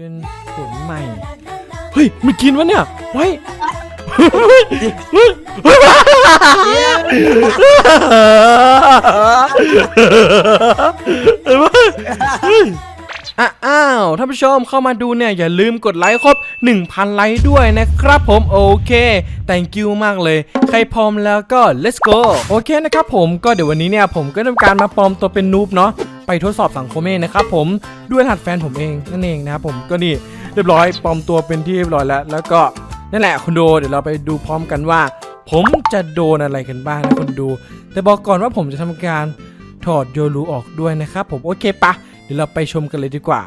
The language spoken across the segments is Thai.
เป็นผลใหม่ เฮ้ยไม่กินวะเนี่ยไว้อะอ้าวท่านผู้ชมเข้ามาดูเนี่ย อย่าลืมกดไลค์ครบ 1,000 ไลค์ด้วยนะครับผมโอเค thank you มากเลย ใครพร้อมแล้วก็ let's go โอเคนะครับผมก็เดี๋ยววันนี้เนี่ย ผมก็ทำการมาปลอมตัวเป็นนูบเนาะ ไปทดสอบสังคมเองนะครับผมด้วยรหัสแฟนผมเองนั่นเองนะครับผมก็นี่เรียบร้อยปลอมตัวเป็นที่เรียบร้อยแล้ว แล้วก็นั่นแหละคุณดูเดี๋ยวเราไปดูพร้อมกันว่า ผมจะโดนอะไรกันบ้างนะคุณดู แต่บอกก่อนว่าผมจะทำการถอดโยรูออกด้วยนะครับผมโอเคปะเดี๋ยวเราไปชมกันเลยดีกว่า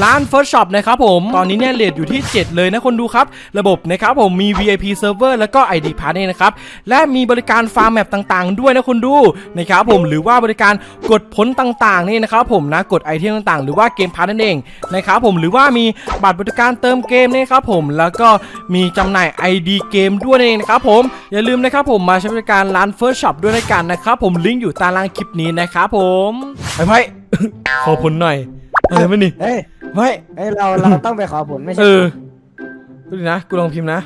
ร้าน First Shop นะครับผม ตอนนี้เนี่ยเลทอยู่ที่ 7 เลยนะคนดูครับ ระบบนะครับผมมี VIP Server แล้วก็ ID Pass เนี่ยนะครับ และมีบริการฟาร์มแมปต่างๆ ด้วยนะคนดูนะครับผมหรือว่าบริการกดผลต่างๆนี่นะครับผมนะกดไอเทมต่างๆ หรือว่าเกมพาร์นั่นเองนะครับผมหรือว่ามีบัตรบริการเติมเกมนี่ครับผมแล้วก็มีจำหน่าย ID เกมด้วยนั่นเองนะครับผมอย่าลืมนะครับผมมาใช้บริการร้าน First Shop ด้วยกันนะครับผมลิงก์อยู่ใต้ล่างคลิปนี้นะครับผมไปไปขอผลหน่อยอะไรมานี่ เฮ้ยไว้เฮ้ยเราเราต้องไปขอผลไม่ใช่เออดูดินะ กูลองพิมพ์นะ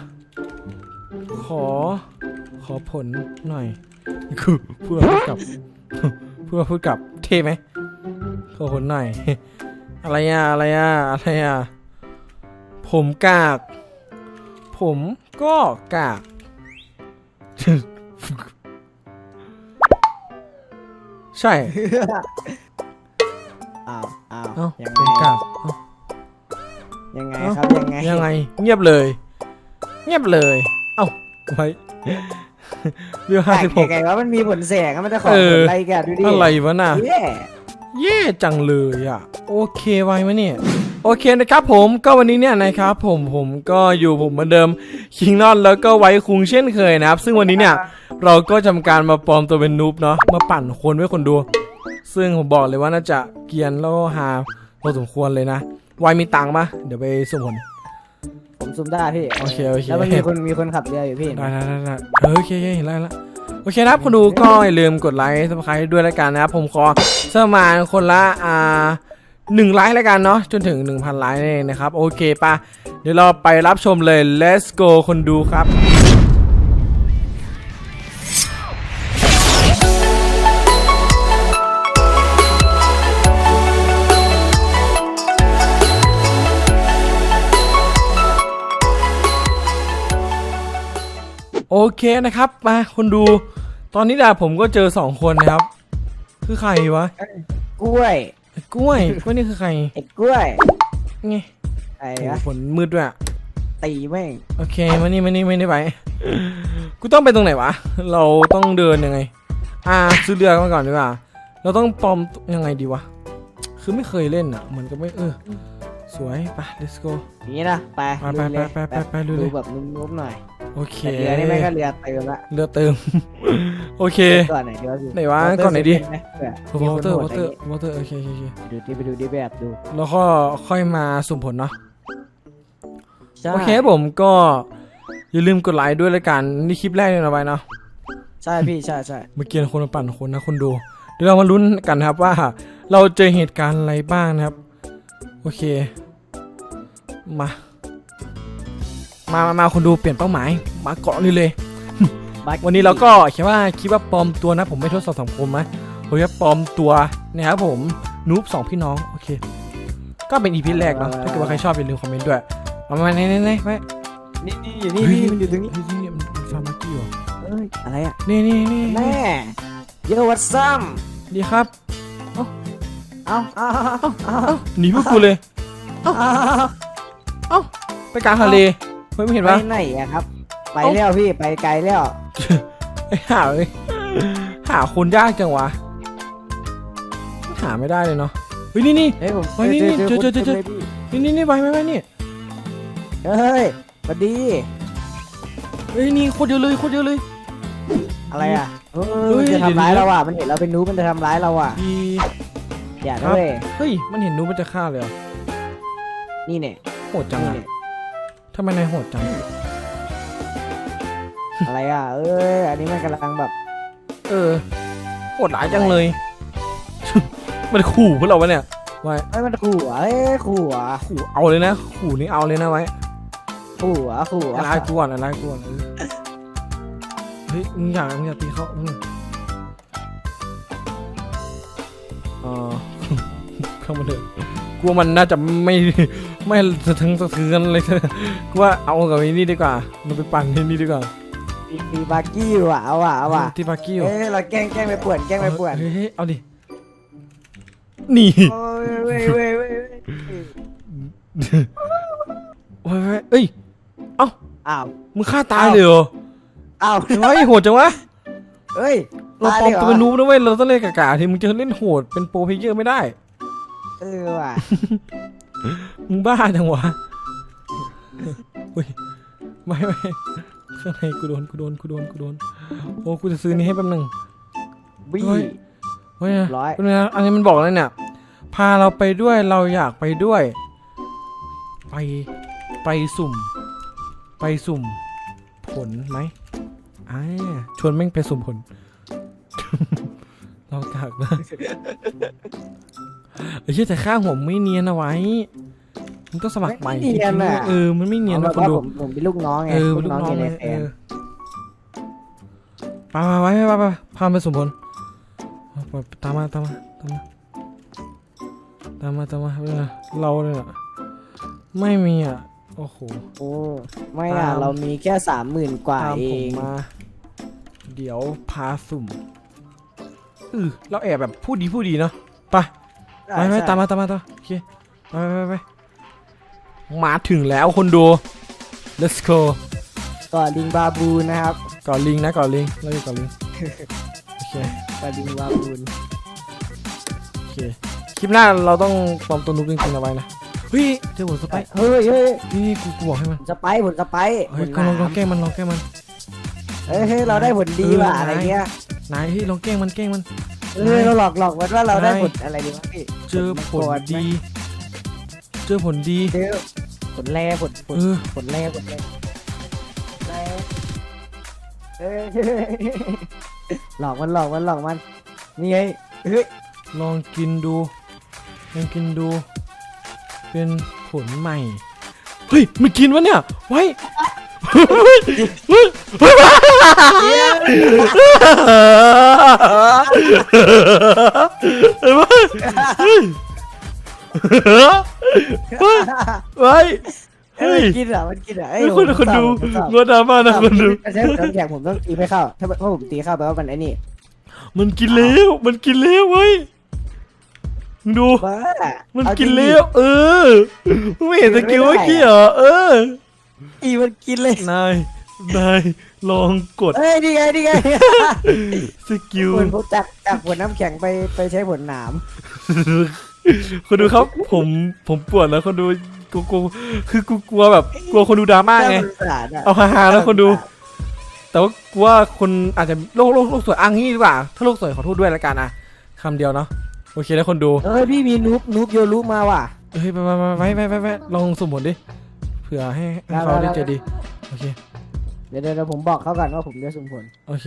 ขอ ขอผลหน่อยกูพูดมาพูดกลับ พูดมาพูดกลับ เท่ไหมขอผลหน่อย อะไรอะอะไรอะอะไรอะผมกาก ผมก็กาก ใช่ อ้าว อ้าวเอ้ายังผไงมกากเอ้า ยังไงเอ้า ครับยังไงยังไง เงียบเลย เงียบเลย เอ้าไว้เรื่องแปห้าลสิบหกกไงว่ามันมีผลแสงอะมันจะขอเอผอ ลอะไรแกดูดิอะไรวะน่ะ เย้เย่จังเลยอะ โอเคไว้ไหมเนี่ย โอเคนะครับผมก็วันนี้เนี่ยนะครับผมผมก็อยู่ผมเหมือนเดิมคิงนอนแล้วก็ไว้คุงเช่นเคยนะครับ ซึ่งวันนี้เนี่ยเราก็ทำการมาปลอมตัวเป็นนูบเนาะมาปั่นคนไว้คนดู ซึ่งผมบอกเลยว่าน่าจะเกรียนแล้วก็หาพอสมควรเลยนะไวมีตังค์ปะเดี๋ยวไปสุ่มผล ผมซุ่มได้พี่โอเคโอเค แล้วมันมีคนมีคนขับเรืออยู่พี่ได้ได้ได้ได้เออโอเคโอเคเห็นแล้วเห็นแล้วโอเคนะครับคุณดูก็อย่าลืมกดไลค์สมัครด้วยแล้วกันนะครับผมขอสมานคนละอ่าหนึ่งไลค์แล้วกันเนาะจนถึง 1,000ไลค์นั่นเองนะครับ โอเคปะเดี๋ยวเราไปรับชมเลย let's go คนดูครับ โอเคนะครับมาคนดู ตอนนี้ดาผมก็เจอสองคนนะครับ คือใครวะกล้วยไอ้กล้วยกล้วยนี่คือใครไอ้กล้วยไงไอ้โอ้โหวะฝนมืดด้วยอะตีแม่งโอเคมานี่มานี่ไม่ได้ไปกูต้องไปตรงไหนวะ เราต้องเดินยังไง อ่าซื้อเรือมาก่อนดีกว่า เราต้องปลอมยังไงดีวะ คือไม่เคยเล่นอะเหมือนกับไม่เออ สวยไป let's go อย่างนี้นะไปไปไปลุยเลยไปไปไปลุยเลยดูแบบนุ่มๆหน่อย โอเคแต่เรือนี่แม่งก็เรือเติมละเรือเติม โอเค ก่อนไหนดีวะพี่ไหนวะก่อนไหนดีมีวอคนเตอร์โหวอดเตอร์ะไรวอเตอร์โอเคโอเคโอเคดูดิไปดูดิแบบดูแล้วก็ค่อยมาสุ่มผลเนาะใช่โอเคผมก็อย่าลืมกดไลค์ด้วยละกันนี่คลิปแรกเลยนะไปเนาะใช่พี่ใช่ใช่เมื่อกี้คนมาปั่นคนนะคนดูเดี๋ยวเรามาลุ้นกันนะครับว่า เราเจอเหตุการณ์อะไรบ้างนะครับ โอเค มา มามามาคนดูเปลี่ยนเป้าหมาย มาเกาะนี่เลยบัควันนี้เราก็คิดว่าคิดว่าปลอมตัวนะ ผมไม่ทดสอบสังคมนะผมจะปลอมตัวนะครับผมนูบสองพี่น้องโอเค ก็เป็นอีพีแรกเนาะถ้าเกิดว่าใครชอบอย่าลืมคอมเมนต์ด้วยเอามาไหนไหนไหนไปนี่นี่อยู่นี่พี่มันอยู่ตรงนี้เฮ้ยนี่มันฟาร์มากี้เหรอเอ้ยอะไรอะนี่นี่นี่แม่โยวัตซัมดีครับเอาเอาเอาเอาหนีพวกกูเลยเอาเอ้าไปกลางทะเล เฮ้ยไม่เห็นไปปะไหนอะครับ ไปแล้วพี่ไปไกลแล้วไอ้ห่าเลยหาคนยากจังวะ หาไม่ได้เลยเนาะเฮ้ยนี่นี่ เฮ้ยผมเฮ้ยนี่นี่เจอเจอเจอเจอ คนต็มลยพี่นี่นี่นี่ไปไปไปนี่เฮ้ยสวัสดีเฮ้ยนี่โคตรเยอะเลยโคตรเยอะเลย อะไรอะเอเฮ้อยมันจะทำร้ายเราอะมันเห็นเราเป็นนูบมันจะทำร้ายเราอะดี อย่าครับ ด้วยเฮ้ยมันเห็นนูมันจะฆ่าเลยเหรอนี่เนี่ยโหดจังนี่อะเนี่ย ทำไมนายโหดจัง อะไรอะ เอ้ย อันนี้มันกำลังแบบเออโหดหลายจังเลย มันขู่พวกเราวะเนี่ยโอไว้เอ้ยมันขู่เหรอเอ้ยขู่เหรอขู่เอาเลยนะ ขู่นี่เอาเลยนะไว้ขู่เหรอขู่เหรออะไรกูก่อนอะไรกูก่อนเออเฮ้ยมึงอยากมึงอยากตีเขาอืมอ๋อเข้ามาเถอะกลัวมันน่าจะไม่ ไม่สะทึงสะเทือนเลยกูว่าเอากับไอ้นี่ดีกว่า มันไปปั่นที่นี่ดีกว่ามีมีบาร์กี้ว่ะเอาว่ะเอาว่ะที่ปากี้เอ้ยเราแกล้งแกล้งไปป่วนแกล้งไปป่วนเฮ้ยเฮ้ยเอาดิ นี่โอ้ยเว้ยเว้ยเว้ยเว้ยเฮ้ยเฮ้ยเอ้ยอ้าว มึงฆ่าตายเลยเหรออ้าวเฮ้ยโหดจังวะเฮ้ยเราปลอมตัวเป็นนูบนะเว้ย เราต้องเล่นกากาที่มึงจะเล่นโหดเป็นโปรเพลเยอร์ไม่ได้ เออว่ะ มึงบ้าจังวะเฮ้ยไม่ไม่ข้างในกูโดนกูโดนกูโดนกูโดน โอ้กูจะซื้อนี้ให้แป๊บหนึง บี้ เฮ้ย เฮ้ยร้อยเป็นไงนะอันนี้มันบอกแล้วเนี่ย พาเราไปด้วยเราอยากไปด้วย ไปไปสุ่ม ไปสุ่ม ผลไหมอ่าชวนแม่งไปสุ่มผล เรากากนะ เอ้ยแต่ข้างผมไม่เนียนเอาไว้มันต้องสมัครใหม่ไม่เนียนอะเออมันไม่เนียนอานะแบบคนว่าดู ผมผมเป็นลูกน้องไงเออลูกน้องเกเลเรยแฟเอนอไปไปไปไปไปพาไปสมพลไปตามมาตามมาตามมาตามมาตามมาเออเราเนี่ยไม่มีอะโอ้โห โอ้ไม่อะ ตาม เรามีแค่สามหมื่นกว่าตามเอผมงมา เดี๋ยวพาสุ่มเออเราแอบแบบพูดดีพูดดีเนาะ ไปไปไปตามมาตามมาตามมาโอเคไปไปไปไปมาถึงแล้วคนดู let's go ก่อนลิงบาบูนนะครับก่อนลิงนะก่อนลิงเราอยู่ก่อนลิงโอเคก่อนลิงบาบูนโอเคคลิปหน้าเราต้องปลอมตัวนุ๊กจริงๆเอาไว้นะเฮ้ยเจอหัวสไปร์เฮ้ยเฮ้ยนี่นี่กูกูบอกให้มันสไปร์ผลสไปร์ผเฮ้ยลก็ลองหลนาองมแกล้งมันลองแกล้งมันเฮ้ยเฮ้ยเราได้ผลดีว่ะเอออะไรเงี้ยนายเฮ้ยลองแกล้งมันแกล้งมัน เฮ้ยเราหลอกหลอกมันว่าเราได้นายผลอะไรดีวะพี่เจอผลดี เจอผลดีเจอผลแร่ผลผลเออผลแร่ผลแร่แร่เอ้ยหลอกมันหลอกมันหลอกมันนี่ไงเฮ้ยลองกินดูลองกินดู เป็นผลใหม่ เฮ้ยมันกินวะเนี่ยไว้ เฮ้ยเฮ้ยเฮ้ยเฮ้ยเฮ้ยไว้เฮ้เฮ้ยยมันกินเหรอมันกินเหรอเอ้ยเฮ้ยคนผมคนดูผมชอบงดดราม่านะคนดูถ้าใช้ผมแข่งผมต้องตีไม่เข้า ถ้าถ้าผมตีเข้าแปลว่ามันไอ้นี่มันกินแล้วมันกินแล้วเว้ยมึงดู บ้ามันเอากินจริงแล้วเออมึงไม่เห็นสกิลเมื่อกี้เหรอเออ อีมันกินเลยนายนายลองกดเอ้ยนี่ไงนี่ไงสกิลเหมือนผมจากจากผลน้ำแข็งไปไปใช้ผลหนามคนดูครับ ผมผมปวดแล้วคนดูกูกูคือกูกลัวแบบกลัวคนดูดราม่าไงน่สสารอะเอาฮาๆแล้วคนดู แต่ว่ากูว่าคนอาจจะโลกโลกโลกสวยอังนี้ดีกว่า ถ้าโลกสวยขอโทษด้วยละกันนะคำเดียวเนาะโอเคแล้วคนดูเอ้ยพี่มีนูบนูบโยรุมาว่ะเฮ้ยไปไปไปไปไปไปลองสมมติดิ เผื่อให้ให้เขาได้ได้ได้เจอดีโอเคเดี๋ยวเดี๋ยวเดี๋ยวผมบอกเขาก่อนว่าผมจะสุ่มผลโอเค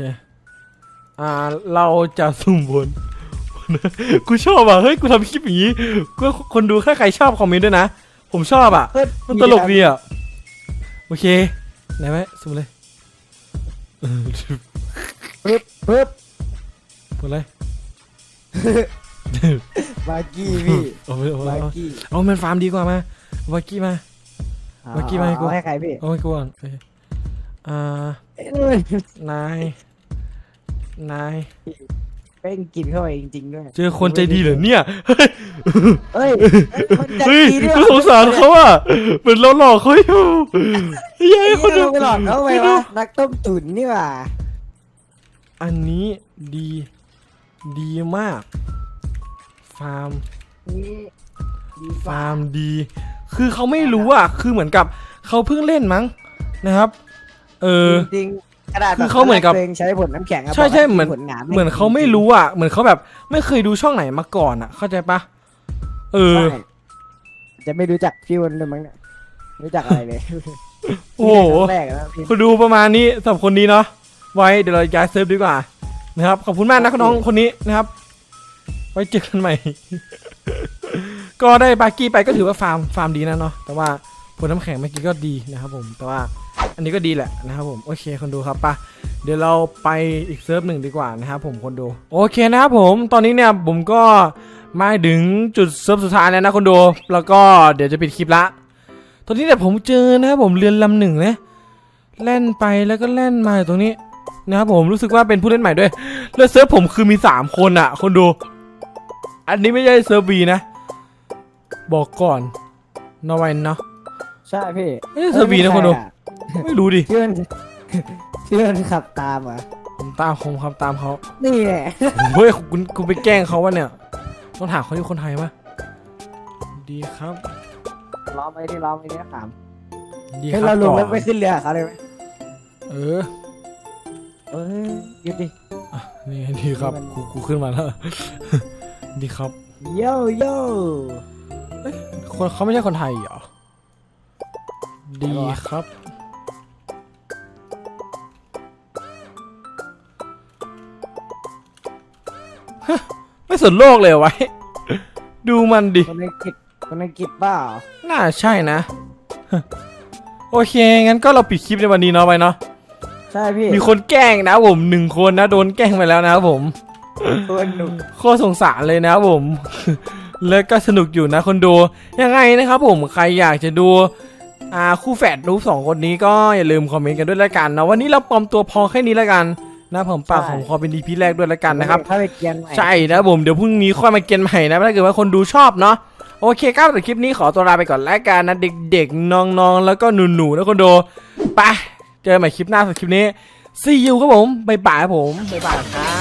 อ่าเราจะสุ่มผลกูชอบอะเฮ้ยกูทำคลิปอย่างนี้กูว่าคนดูถ้าใครชอบคอมเมนต์ด้วยนะ ผมชอบอะเฮ้ยมันตลกดีอะโอเคไหนไหมสุ่มเลยเออปึ๊บปึ๊บผลอะไรบาร์กี้พี่เอาไปเอาไปบาเอาร์กี้เอามันฟาร์มดีกว่ามาเอาบากี้มา เมื่อกี้มาให้กูเอาให้ใครพี่เอาให้กูก่อนโอเคอ่าเอ้ยนาย นาย เป้งกินเข้าไปจริงๆด้วยเจอคนใจดีเหรอเนี่ยเอ้ยคนใจเฮ้ยดีด้วยกูสงสารเขาอะ เหมือนเราหลอกเขาอยู่เฮ้ยไอ้คนเหี้ยดูเราไปหลอกเขาไปวะนักต้มตุ๋นนี่หว่าอันนี้ดี ดีมาก ฟาร์ม ฟาร์มดี คือเขาไม่รู้อะ คือเหมือนกับเขาเพิ่งเล่นมั้งนะครับ เออ จริงๆกระดาษคือเขาเหมือนกับ ตัวงใช้ผลน้ำแข็งะใช่ใช่บกว่าเหมือนผลหนามเหมือนเขาไม่รู้อะ เหมือนเขาแบบ ไม่เคยดูช่องไหนมาก่อนอะ เข้าใจปะเออ ใช่จะไม่รู้จักพี่วันเลยมั้งเนี่ยไม่รู้จักอะไรเลยโอ้โหครั้งแรกอะนะพี่ คนดูประมาณนี้สำหรับคนนี้เนาะไว้เดี๋ยวเราย้ายเซิร์ฟดีกว่านะครับ ขอบคุณมากนะน้องคนนี้นะครับ ไว้เจอกันใหม่ ก็ได้บากี้ไปก็ถือว่าฟาร์มฟาร์มดีนะเนาะแต่ว่าผลน้ำแข็งเมื่อกี้ก็ดีนะครับผมแต่ว่าอันนี้ก็ดีแหละนะครับผมโอเคคนดูครับปะเดี๋ยวเราไปอีกเซิร์ฟหนึ่งดีกว่านะครับผมคนดูโอเคนะครับผมตอนนี้เนี่ยผมก็มาถึงจุดเซิร์ฟสุดท้ายแล้วนะคนดูแล้วก็เดี๋ยวจะปิดคลิปละ ตอนนี้เนี่ยผมเจอนะครับผมเรือนลำหนึ่งนะแล่นไปแล้วก็แล่นมาตรงนี้นะครับผมรู้สึกว่าเป็นผู้เล่นใหม่ด้วย แล้วเซิร์ฟผมคือมี 3 คนอะคนดู อันนี้ไม่ใช่เซิร์ฟบีนะ บอกก่อนนอวันเนาะใช่พี่ไม่ใช่เซิร์ฟบีนะคนดูไม่รู้ดิเชื่อนเชื่อนขับตามเหรอะผมตามผมครับตามเขานี่แหละเฮ้ยคุณคุณไปแกล้งเขาวะเนี่ยต้องถามเขาที่คนไทยปะดีครับล้อมไปที่ล้อมไปที่ถามดีคเฮ้ยรับเราลงก่แล้วอนไปขึ้นเรือกับเขาเลยไหมเออเอ้ยหยุดดินี่ไงดีครับมันกูกูขึ้นมาแล้วดีครับโย่โย่ คนเขาไม่ใช่คนไทยเหรอ ดีครับ ฮะ ไม่สนโลกเลยเหรอไว้ ดูมันดิ คนอังกฤษคนอังกฤษเปล่าน่าใช่นะ โอเค งั้นก็เราปิดคลิปในวันนี้เนาะไปเนาะ ใช่พี่มีคนแกล้งนะผมหนึ่งคนนะ โดนแกล้งไปแล้วนะครับผม คนหนุ่ม โคตรสงสารเลยนะครับผม แล้วก็สนุกอยู่นะคนดูยังไงนะครับผมใครอยากจะดูอ่าคู่แฝดรูปสองคนนี้ก็อย่าลืมคอมเมนต์กันด้วยละกันนะวันนี้เราปลอมตัวพอแค่นี้ละกันนะผมปากของขอเป็นดีพีแรกด้วยละกันนะครับเข้าไปเกียนใหม่ใช่นะครับผมเดี๋ยวพรุ่งนี้ค่อยมาเกณฑ์ใหม่นะถ้าเกิดว่าคนดูชอบเนาะโอเคครับแต่คลิปนี้ขอตัวลาไปก่อนแล้วกันนะเด็กๆน้องๆ แล้วก็หนูๆนะคนดูไปเจอกันใหม่คลิปหน้าสำหรับคลิปนี้ see you ครับผมบ๊ายบายครับผมบ๊ายบายครับ